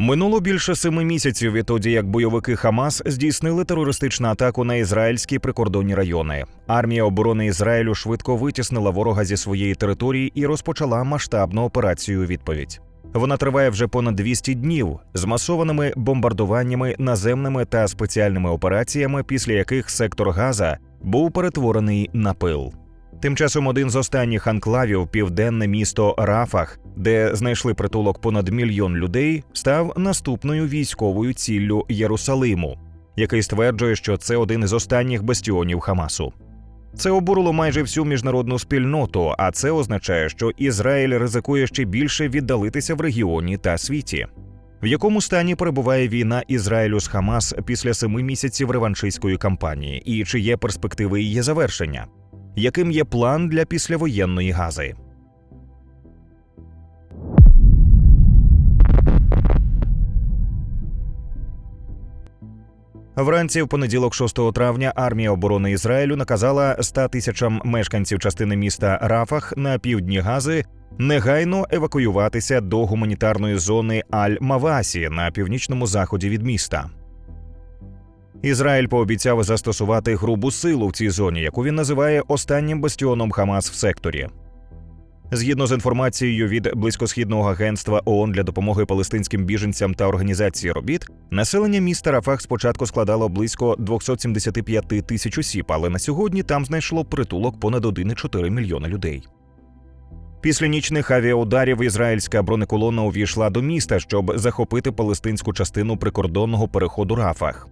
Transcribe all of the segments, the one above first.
Минуло більше семи місяців відтоді, як бойовики Хамас здійснили терористичну атаку на ізраїльські прикордонні райони. Армія оборони Ізраїлю швидко витіснила ворога зі своєї території і розпочала масштабну операцію. Відповідь вона триває вже понад 200 днів з масованими бомбардуваннями, наземними та спеціальними операціями, після яких сектор Газа був перетворений на пил. Тим часом один з останніх анклавів, південне місто Рафах, де знайшли притулок понад мільйон людей, став наступною військовою ціллю Єрусалиму, який стверджує, що це один із останніх бастіонів Хамасу. Це обурило майже всю міжнародну спільноту, а це означає, що Ізраїль ризикує ще більше віддалитися в регіоні та світі. В якому стані перебуває війна Ізраїлю з Хамас після семи місяців реваншистської кампанії, і чи є перспективи її завершення? Яким є план для післявоєнної гази? Вранці в понеділок, 6 травня, армія оборони Ізраїлю наказала 100 тисячам мешканців частини міста Рафах на півдні Гази негайно евакуюватися до гуманітарної зони Аль-Мавасі на північному заході від міста. Ізраїль пообіцяв застосувати грубу силу в цій зоні, яку він називає останнім бастіоном Хамас в секторі. Згідно з інформацією від близькосхідного агентства ООН для допомоги палестинським біженцям та організації робіт, населення міста Рафах спочатку складало близько 275 тисяч осіб, але на сьогодні там знайшло притулок понад 1,4 мільйона людей. Після нічних авіаударів ізраїльська бронеколона увійшла до міста, щоб захопити палестинську частину прикордонного переходу Рафах.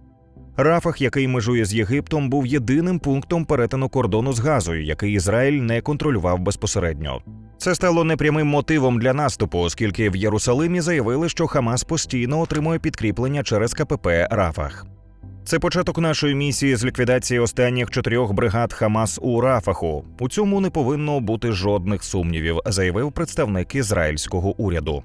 Рафах, який межує з Єгиптом, був єдиним пунктом перетину кордону з Газою, який Ізраїль не контролював безпосередньо. Це стало непрямим мотивом для наступу, оскільки в Єрусалимі заявили, що Хамас постійно отримує підкріплення через КПП Рафах. Це початок нашої місії з ліквідації останніх чотирьох бригад Хамас у Рафаху. У цьому не повинно бути жодних сумнівів, заявив представник ізраїльського уряду.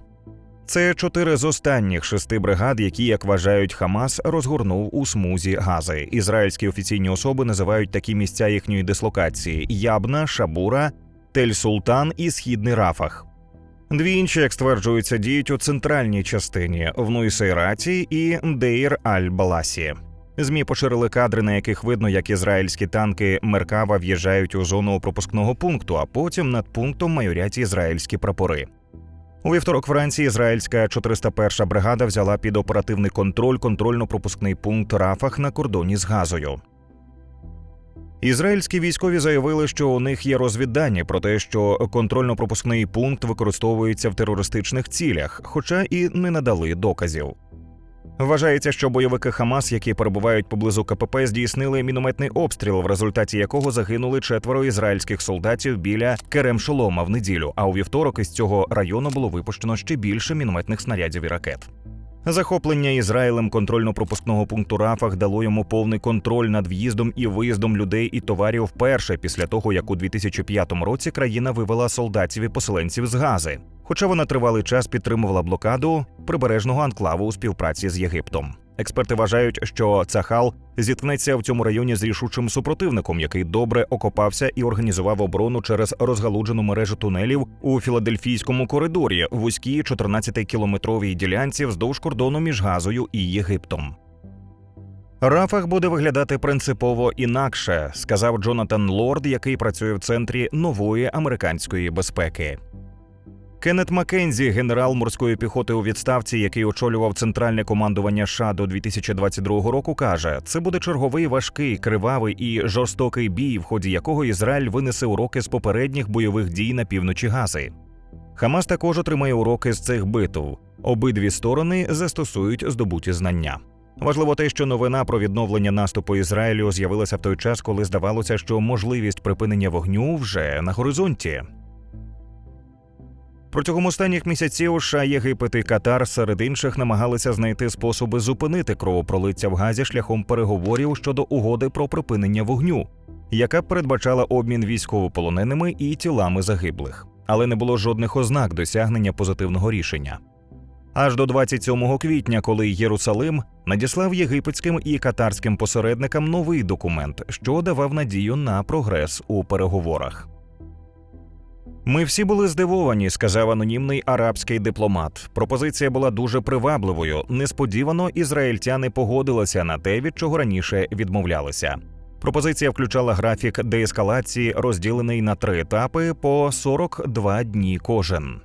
Це чотири з останніх шести бригад, які, як вважають Хамас, розгорнув у смузі Гази. Ізраїльські офіційні особи називають такі місця їхньої дислокації: Ябна, Шабура, Тель-Султан і Східний Рафах. Дві інші, як стверджується, діють у центральній частині в Нуйсейраті і Дейр Аль-Баласі. Змі поширили кадри, на яких видно, як ізраїльські танки Меркава в'їжджають у зону пропускного пункту, а потім над пунктом майорять ізраїльські прапори. У вівторок вранці ізраїльська 401 бригада взяла під оперативний контроль контрольно-пропускний пункт Рафах на кордоні з Газою. Ізраїльські військові заявили, що у них є розвіддані про те, що контрольно-пропускний пункт використовується в терористичних цілях, хоча і не надали доказів. Вважається, що бойовики Хамас, які перебувають поблизу КПП, здійснили мінометний обстріл, в результаті якого загинули четверо ізраїльських солдатів біля Керем Шолома в неділю. А у вівторок із цього району було випущено ще більше мінометних снарядів і ракет. Захоплення Ізраїлем контрольно-пропускного пункту Рафах дало йому повний контроль над в'їздом і виїздом людей і товарів вперше після того, як у 2005 році країна вивела солдатів і поселенців з Гази. Хоча вона тривалий час підтримувала блокаду прибережного анклаву у співпраці з Єгиптом. Експерти вважають, що Цахал зіткнеться в цьому районі з рішучим супротивником, який добре окопався і організував оборону через розгалуджену мережу тунелів у філадельфійському коридорі вузькій 14-кілометровій ділянці вздовж кордону між Газою і Єгиптом. Рафах буде виглядати принципово інакше, сказав Джонатан Лорд, який працює в центрі нової американської безпеки. Кеннет Маккензі, генерал морської піхоти у відставці, який очолював центральне командування США до 2022 року, каже: це буде черговий важкий, кривавий і жорстокий бій, в ході якого Ізраїль винесе уроки з попередніх бойових дій на півночі Гази. Хамас також отримає уроки з цих битв. Обидві сторони застосують здобуті знання. Важливо те, що новина про відновлення наступу Ізраїлю з'явилася в той час, коли здавалося, що можливість припинення вогню вже на горизонті. Протягом останніх місяців США, Єгипет і Катар серед інших намагалися знайти способи зупинити кровопролиття в газі шляхом переговорів щодо угоди про припинення вогню, яка передбачала обмін військовополоненими і тілами загиблих, але не було жодних ознак досягнення позитивного рішення. Аж до 27 квітня, коли Єрусалим надіслав єгипетським і катарським посередникам новий документ, що давав надію на прогрес у переговорах. Ми всі були здивовані, сказав анонімний арабський дипломат. Пропозиція була дуже привабливою. Несподівано ізраїльтяни погодилися на те, від чого раніше відмовлялися. Пропозиція включала графік деескалації, розділений на три етапи по 42 дні кожен.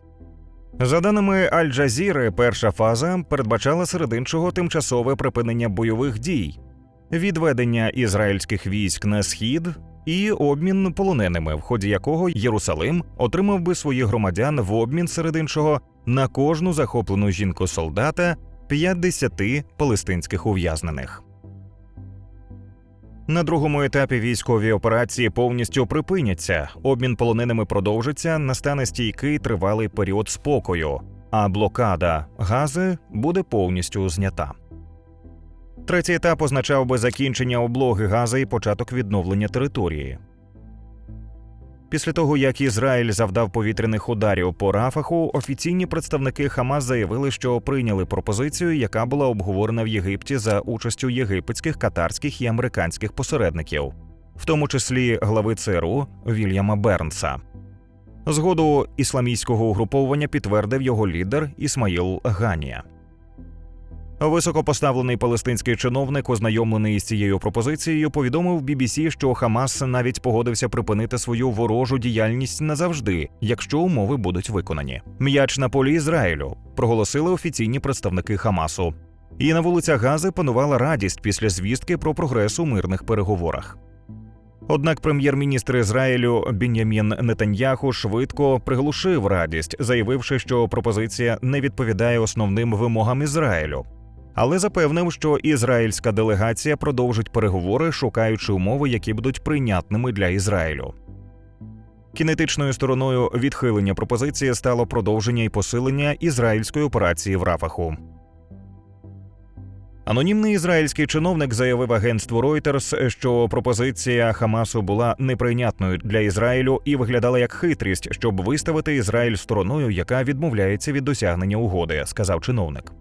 За даними Аль-Джазіри, перша фаза передбачала серед іншого тимчасове припинення бойових дій, відведення ізраїльських військ на схід і обмін полоненими, в ході якого Єрусалим отримав би своїх громадян в обмін серед іншого на кожну захоплену жінку солдата 50 палестинських ув'язнених. На другому етапі військові операції повністю припиняться. Обмін полоненими продовжиться, настане стійкий тривалий період спокою, а блокада гази буде повністю знята. Третій етап означав би закінчення облоги гази і початок відновлення території. Після того, як Ізраїль завдав повітряних ударів по Рафаху, офіційні представники Хамас заявили, що прийняли пропозицію, яка була обговорена в Єгипті за участю єгипетських, катарських і американських посередників, в тому числі глави ЦРУ Вільяма Бернса. Згоду ісламістського угруповання підтвердив його лідер Ісмаїл Ганія. Високопоставлений палестинський чиновник, ознайомлений із цією пропозицією, повідомив BBC, що Хамас навіть погодився припинити свою ворожу діяльність назавжди, якщо умови будуть виконані. М'яч на полі Ізраїлю проголосили офіційні представники Хамасу. І на вулицях Гази панувала радість після звістки про прогрес у мирних переговорах. Однак прем'єр-міністр Ізраїлю Бін'ямін Нетаньяху швидко приглушив радість, заявивши, що пропозиція не відповідає основним вимогам Ізраїлю але запевнив, що ізраїльська делегація продовжить переговори, шукаючи умови, які будуть прийнятними для Ізраїлю. Кінетичною стороною відхилення пропозиції стало продовження і посилення ізраїльської операції в Рафаху. Анонімний ізраїльський чиновник заявив агентству Reuters, що пропозиція Хамасу була неприйнятною для Ізраїлю і виглядала як хитрість, щоб виставити Ізраїль стороною, яка відмовляється від досягнення угоди, сказав чиновник.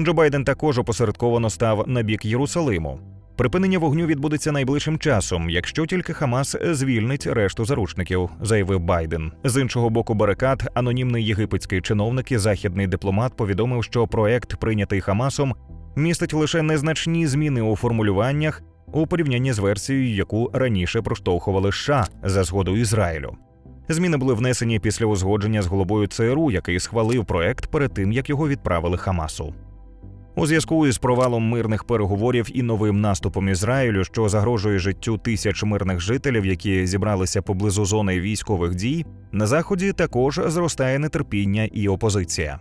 Джо Байден також опосередковано став на бік Єрусалиму. Припинення вогню відбудеться найближчим часом, якщо тільки Хамас звільнить решту заручників, заявив Байден. З іншого боку, барикад, анонімний єгипетський чиновник і західний дипломат повідомив, що проект, прийнятий Хамасом, містить лише незначні зміни у формулюваннях у порівнянні з версією, яку раніше проштовхували США за згодою Ізраїлю. Зміни були внесені після узгодження з головою ЦРУ, який схвалив проект перед тим, як його відправили Хамасу. У зв'язку із провалом мирних переговорів і новим наступом Ізраїлю, що загрожує життю тисяч мирних жителів, які зібралися поблизу зони військових дій, на заході також зростає нетерпіння і опозиція.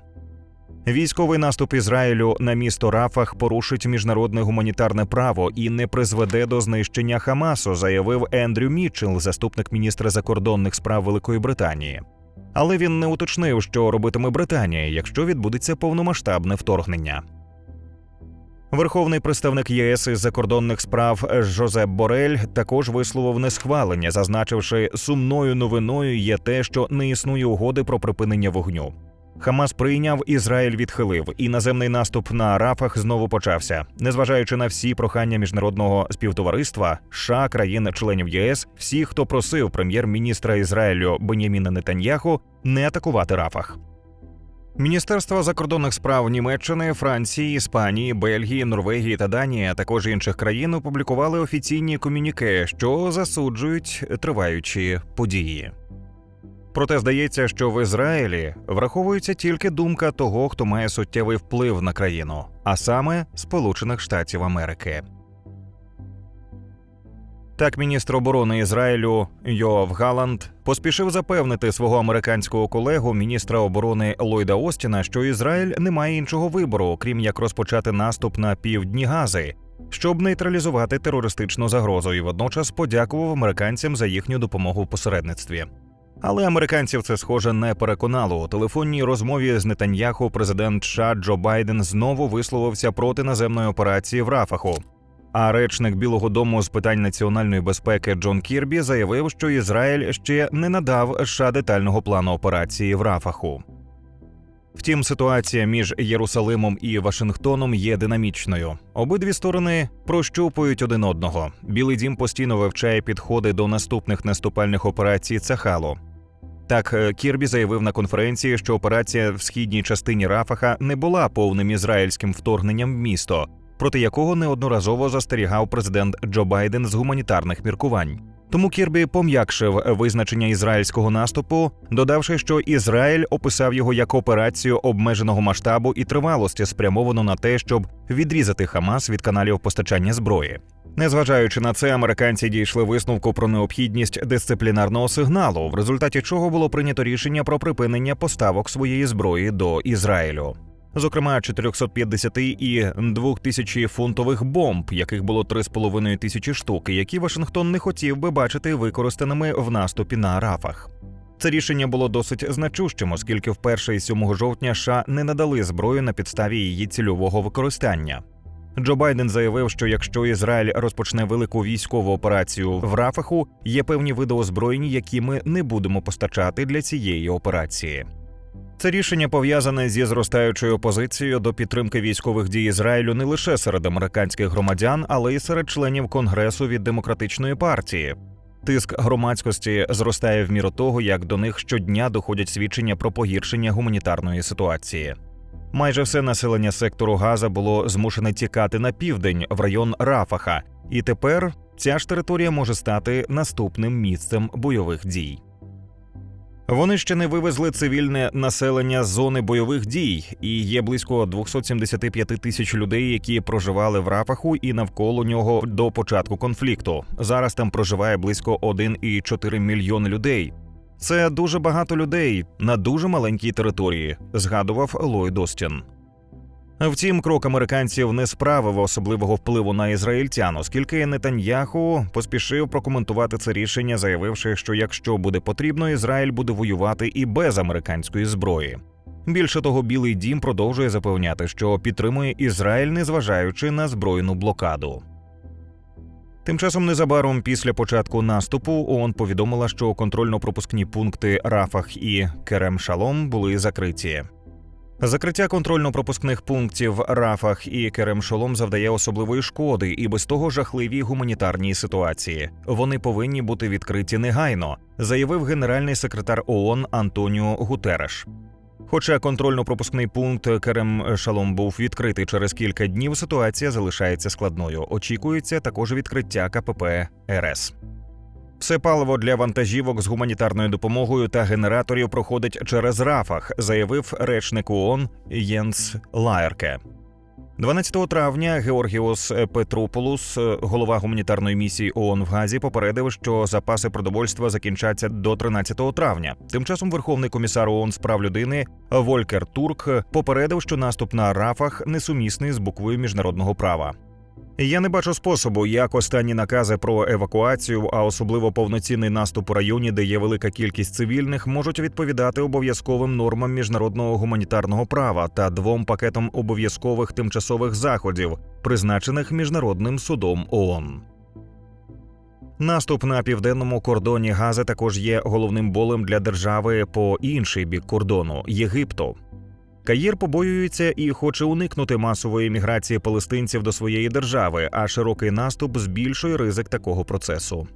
Військовий наступ Ізраїлю на місто Рафах порушить міжнародне гуманітарне право і не призведе до знищення Хамасу, заявив Ендрю Мітчелл, заступник міністра закордонних справ Великої Британії. Але він не уточнив, що робитиме Британія, якщо відбудеться повномасштабне вторгнення. Верховний представник ЄС із закордонних справ Жозеп Борель також висловив несхвалення, зазначивши, сумною новиною є те, що не існує угоди про припинення вогню. Хамас прийняв, Ізраїль відхилив, і наземний наступ на Рафах знову почався. Незважаючи на всі прохання міжнародного співтовариства, США, країн-членів ЄС, всі, хто просив прем'єр-міністра Ізраїлю Беняміна Нетаньяху не атакувати Рафах. Міністерства закордонних справ Німеччини, Франції, Іспанії, Бельгії, Норвегії та Данії, а також інших країн опублікували офіційні комюніке, що засуджують триваючі події. Проте здається, що в Ізраїлі враховується тільки думка того, хто має суттєвий вплив на країну, а саме Сполучених Штатів Америки. Так, міністр оборони Ізраїлю Йоав Галанд поспішив запевнити свого американського колегу, міністра оборони Ллойда Остіна, що Ізраїль не має іншого вибору, крім як розпочати наступ на півдні Гази, щоб нейтралізувати терористичну загрозу, і водночас подякував американцям за їхню допомогу в посередництві. Але американців це схоже не переконало. У телефонній розмові з Нетаньяху президент США Джо Байден знову висловився проти наземної операції в Рафаху. А речник Білого Дому з питань національної безпеки Джон Кірбі заявив, що Ізраїль ще не надав США детального плану операції в Рафаху. Втім, ситуація між Єрусалимом і Вашингтоном є динамічною. Обидві сторони прощупують один одного. Білий дім постійно вивчає підходи до наступних наступальних операцій Цахалу. Так, е, Кірбі заявив на конференції, що операція в східній частині Рафаха не була повним ізраїльським вторгненням в місто, проти якого неодноразово застерігав президент Джо Байден з гуманітарних міркувань. Тому Кірбі пом'якшив визначення ізраїльського наступу, додавши, що Ізраїль описав його як операцію обмеженого масштабу і тривалості, спрямовану на те, щоб відрізати Хамас від каналів постачання зброї. Незважаючи на це, американці дійшли висновку про необхідність дисциплінарного сигналу, в результаті чого було прийнято рішення про припинення поставок своєї зброї до Ізраїлю. Зокрема, 450 і 2000 фунтових бомб, яких було 3,5 тисячі штук, які Вашингтон не хотів би бачити використаними в наступі на Рафах. Це рішення було досить значущим, оскільки вперше із 7 жовтня США не надали зброю на підставі її цільового використання. Джо Байден заявив, що якщо Ізраїль розпочне велику військову операцію в Рафаху, є певні види озброєнь, які ми не будемо постачати для цієї операції. Це рішення пов'язане зі зростаючою опозицією до підтримки військових дій Ізраїлю не лише серед американських громадян, але й серед членів конгресу від демократичної партії. Тиск громадськості зростає в міру того, як до них щодня доходять свідчення про погіршення гуманітарної ситуації. Майже все населення сектору Газа було змушене тікати на південь в район Рафаха, і тепер ця ж територія може стати наступним місцем бойових дій. Вони ще не вивезли цивільне населення з зони бойових дій, і є близько 275 тисяч людей, які проживали в Рафаху і навколо нього до початку конфлікту. Зараз там проживає близько 1,4 мільйон людей. Це дуже багато людей на дуже маленькій території, згадував Ллойд Остін. Втім, крок американців не справив особливого впливу на ізраїльтян, оскільки Нетаньяху поспішив прокоментувати це рішення, заявивши, що якщо буде потрібно, Ізраїль буде воювати і без американської зброї. Більше того, Білий Дім продовжує запевняти, що підтримує Ізраїль, незважаючи на збройну блокаду. Тим часом незабаром після початку наступу ООН повідомила, що контрольно-пропускні пункти Рафах і Керем Шалом були закриті. Закриття контрольно-пропускних пунктів Рафах і Керем Шолом завдає особливої шкоди і без того жахливій гуманітарній ситуації. Вони повинні бути відкриті негайно, заявив генеральний секретар ООН Антоніо Гутереш. Хоча контрольно-пропускний пункт Керем Шалом був відкритий через кілька днів, ситуація залишається складною. Очікується також відкриття КПП РС. Все паливо для вантажівок з гуманітарною допомогою та генераторів проходить через Рафах, заявив речник ООН Єнс Лаєрке. 12 травня Георгіос Петрополус, голова гуманітарної місії ООН в Газі, попередив, що запаси продовольства закінчаться до 13 травня. Тим часом Верховний комісар ООН з прав людини Волькер Турк попередив, що наступ на Рафах несумісний з буквою міжнародного права. Я не бачу способу, як останні накази про евакуацію, а особливо повноцінний наступ у районі, де є велика кількість цивільних, можуть відповідати обов'язковим нормам міжнародного гуманітарного права та двом пакетам обов'язкових тимчасових заходів, призначених міжнародним судом ООН. Наступ на південному кордоні Гази також є головним болем для держави по інший бік кордону Єгипту. Каїр побоюється і хоче уникнути масової міграції палестинців до своєї держави, а широкий наступ збільшує ризик такого процесу.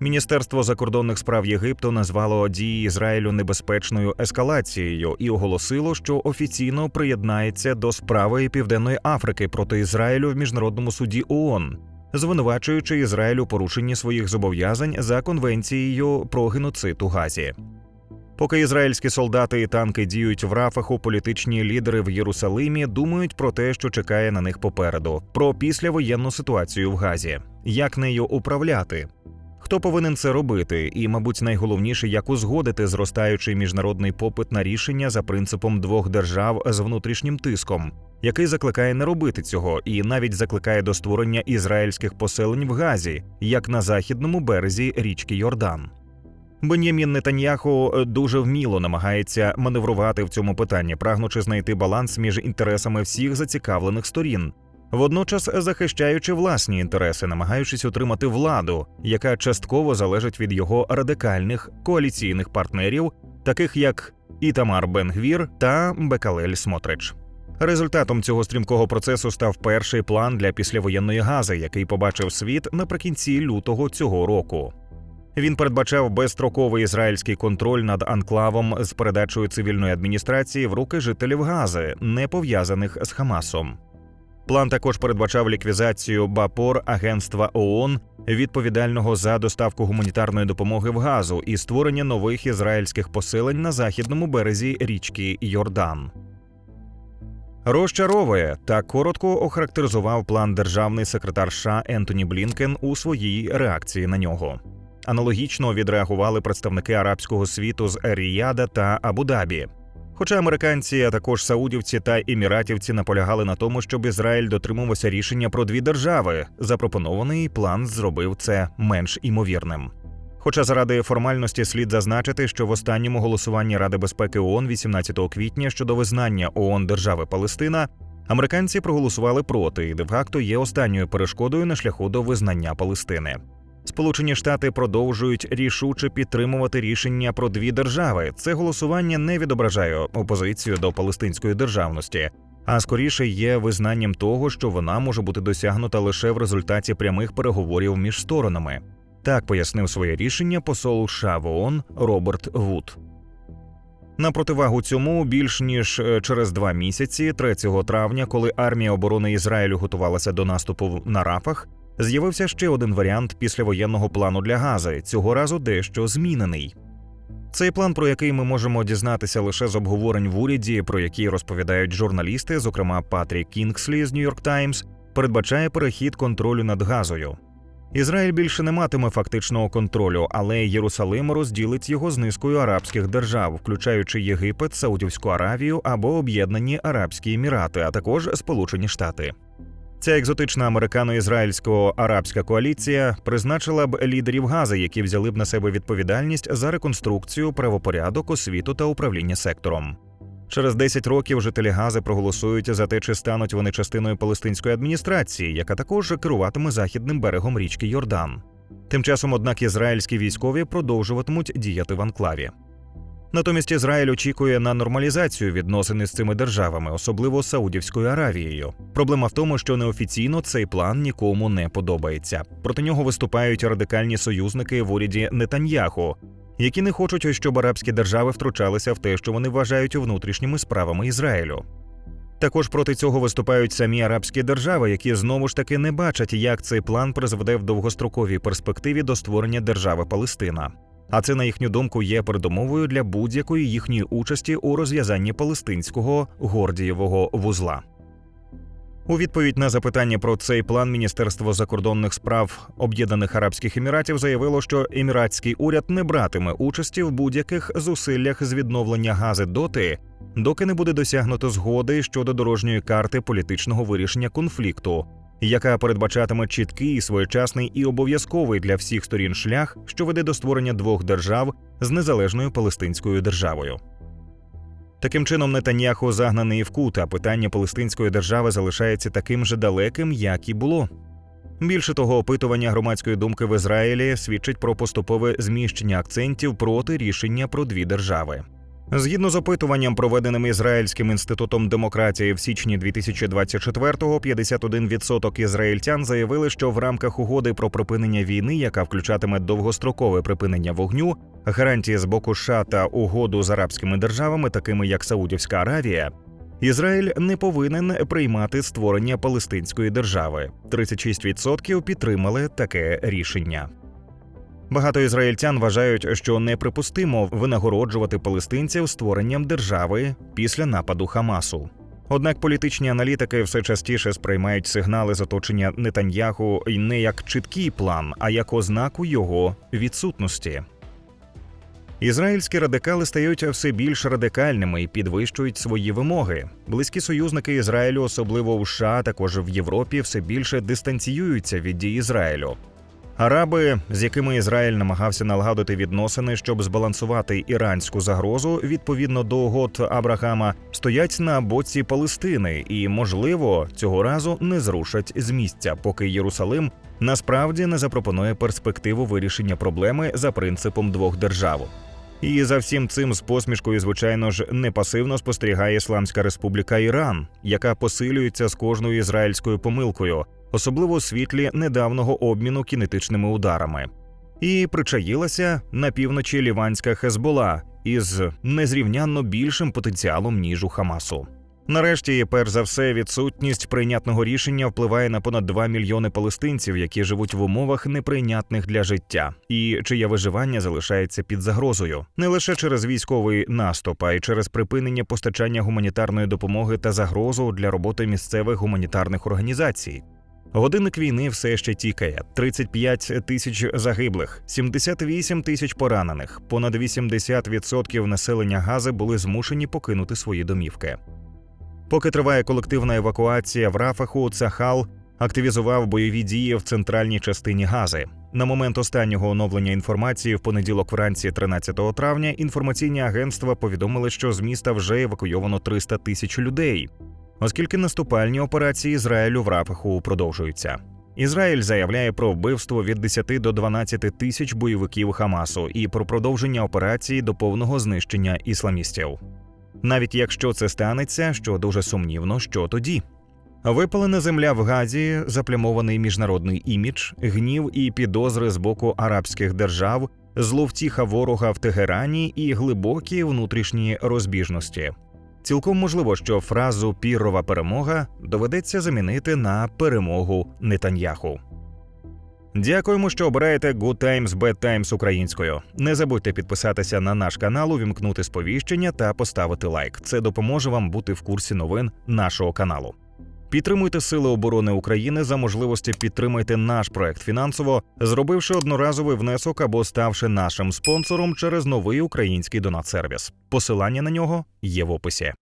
Міністерство закордонних справ Єгипту назвало дії Ізраїлю небезпечною ескалацією і оголосило, що офіційно приєднається до справи Південної Африки проти Ізраїлю в міжнародному суді ООН, звинувачуючи Ізраїль у порушенні своїх зобов'язань за конвенцією про геноцид у Газі. Поки ізраїльські солдати і танки діють в Рафаху, політичні лідери в Єрусалимі думають про те, що чекає на них попереду, про післявоєнну ситуацію в Газі, як нею управляти. Хто повинен це робити, і, мабуть, найголовніше, як узгодити зростаючий міжнародний попит на рішення за принципом двох держав з внутрішнім тиском, який закликає не робити цього, і навіть закликає до створення ізраїльських поселень в Газі, як на західному березі річки Йордан. Бен'ямін Нетаньяху е, дуже вміло намагається маневрувати в цьому питанні, прагнучи знайти баланс між інтересами всіх зацікавлених сторін, водночас захищаючи власні інтереси, намагаючись отримати владу, яка частково залежить від його радикальних коаліційних партнерів, таких як Ітамар Бенгвір та Бекалель Смотрич. Результатом цього стрімкого процесу став перший план для післявоєнної гази, який побачив світ наприкінці лютого цього року. Він передбачав безстроковий ізраїльський контроль над анклавом з передачею цивільної адміністрації в руки жителів Гази, не пов'язаних з Хамасом. План також передбачав ліквізацію Бапор агентства ООН, відповідального за доставку гуманітарної допомоги в Газу, і створення нових ізраїльських поселень на західному березі річки Йордан. Розчаровує так коротко охарактеризував план державний секретар США Ентоні Блінкен у своїй реакції на нього. Аналогічно відреагували представники арабського світу з Еріяда та Абу-Дабі. Хоча американці, а також саудівці та еміратівці наполягали на тому, щоб Ізраїль дотримувався рішення про дві держави, запропонований план зробив це менш імовірним. Хоча заради формальності слід зазначити, що в останньому голосуванні Ради безпеки ООН 18 квітня щодо визнання ООН держави Палестина, американці проголосували проти і де-факто є останньою перешкодою на шляху до визнання Палестини. Сполучені Штати продовжують рішуче підтримувати рішення про дві держави. Це голосування не відображає опозицію до палестинської державності, а скоріше є визнанням того, що вона може бути досягнута лише в результаті прямих переговорів між сторонами. Так пояснив своє рішення посол США в ООН Роберт Вуд. На противагу цьому більш ніж е, через два місяці, 3 травня, коли армія оборони Ізраїлю готувалася до наступу на Рафах, з'явився ще один варіант післявоєнного плану для Гази, цього разу дещо змінений. Цей план, про який ми можемо дізнатися лише з обговорень в уряді, про які розповідають журналісти, зокрема Патрік Кінгслі з Нью-Йорк Таймс, передбачає перехід контролю над газою. Ізраїль більше не матиме фактичного контролю, але Єрусалим розділить його з низкою арабських держав, включаючи Єгипет, Саудівську Аравію або Об'єднані Арабські Емірати, а також Сполучені Штати. Ця екзотична американо-ізраїльсько-арабська коаліція призначила б лідерів Гази, які взяли б на себе відповідальність за реконструкцію, правопорядок, освіту та управління сектором. Через 10 років жителі Гази проголосують за те, чи стануть вони частиною палестинської адміністрації, яка також керуватиме західним берегом річки Йордан. Тим часом, однак, ізраїльські військові продовжуватимуть діяти в анклаві. Натомість Ізраїль очікує на нормалізацію відносин із цими державами, особливо Саудівською Аравією. Проблема в тому, що неофіційно цей план нікому не подобається. Проти нього виступають радикальні союзники в уряді Нетаньяху, які не хочуть, щоб арабські держави втручалися в те, що вони вважають внутрішніми справами Ізраїлю. Також проти цього виступають самі арабські держави, які знову ж таки не бачать, як цей план призведе в довгостроковій перспективі до створення держави Палестина. А це, на їхню думку, є передумовою для будь-якої їхньої участі у розв'язанні палестинського гордієвого вузла. У відповідь на запитання про цей план Міністерство закордонних справ Об'єднаних Арабських Еміратів заявило, що еміратський уряд не братиме участі в будь-яких зусиллях з відновлення гази доти, доки не буде досягнуто згоди щодо дорожньої карти політичного вирішення конфлікту, яка передбачатиме чіткий, своєчасний і обов'язковий для всіх сторін шлях, що веде до створення двох держав з незалежною палестинською державою. Таким чином, Нетаньяху загнаний в кут, а питання палестинської держави залишається таким же далеким, як і було. Більше того, опитування громадської думки в Ізраїлі свідчить про поступове зміщення акцентів проти рішення про дві держави. Згідно з опитуванням, проведеним Ізраїльським інститутом демократії в січні 2024-го, 51% ізраїльтян заявили, що в рамках угоди про припинення війни, яка включатиме довгострокове припинення вогню, гарантії з боку США та угоду з арабськими державами, такими як Саудівська Аравія, Ізраїль не повинен приймати створення палестинської держави. 36% підтримали таке рішення. Багато ізраїльтян вважають, що неприпустимо винагороджувати палестинців створенням держави після нападу Хамасу. Однак політичні аналітики все частіше сприймають сигнали з оточення Нетаньяху не як чіткий план, а як ознаку його відсутності. Ізраїльські радикали стають все більш радикальними і підвищують свої вимоги. Близькі союзники Ізраїлю, особливо в США, також в Європі, все більше дистанціюються від дій Ізраїлю. Араби, з якими Ізраїль намагався налагодити відносини, щоб збалансувати іранську загрозу відповідно до угод Абрахама, стоять на боці Палестини і, можливо, цього разу не зрушать з місця, поки Єрусалим насправді не запропонує перспективу вирішення проблеми за принципом двох держав. І за всім цим з посмішкою, звичайно ж, не пасивно спостерігає Ісламська Республіка Іран, яка посилюється з кожною ізраїльською помилкою, особливо у світлі недавнього обміну кінетичними ударами. і причаїлася на півночі ліванська Хезбола із незрівнянно більшим потенціалом ніж у Хамасу. Нарешті, перш за все, відсутність прийнятного рішення впливає на понад 2 мільйони палестинців, які живуть в умовах неприйнятних для життя, і чиє виживання залишається під загрозою не лише через військовий наступ, а й через припинення постачання гуманітарної допомоги та загрозу для роботи місцевих гуманітарних організацій. Годинник війни все ще тікає: 35 тисяч загиблих, 78 тисяч поранених. Понад 80% населення Гази були змушені покинути свої домівки. Поки триває колективна евакуація в Рафаху, Цахал активізував бойові дії в центральній частині Гази. На момент останнього оновлення інформації в понеділок вранці, 13 травня, інформаційні агентства повідомили, що з міста вже евакуйовано 300 тисяч людей, оскільки наступальні операції Ізраїлю в Рафаху продовжуються. Ізраїль заявляє про вбивство від 10 до 12 тисяч бойовиків Хамасу і про продовження операції до повного знищення ісламістів. Навіть якщо це станеться, що дуже сумнівно, що тоді. Випалена земля в Газі, заплямований міжнародний імідж, гнів і підозри з боку арабських держав, зловтіха ворога в Тегерані і глибокі внутрішні розбіжності. Цілком можливо, що фразу піррова перемога доведеться замінити на перемогу Нетаньяху. Дякуємо, що обираєте Good Times Bad Times українською. Не забудьте підписатися на наш канал, увімкнути сповіщення та поставити лайк. Це допоможе вам бути в курсі новин нашого каналу. Підтримуйте Сили оборони України за можливості підтримайте наш проект фінансово, зробивши одноразовий внесок або ставши нашим спонсором через новий український донат-сервіс. Посилання на нього є в описі.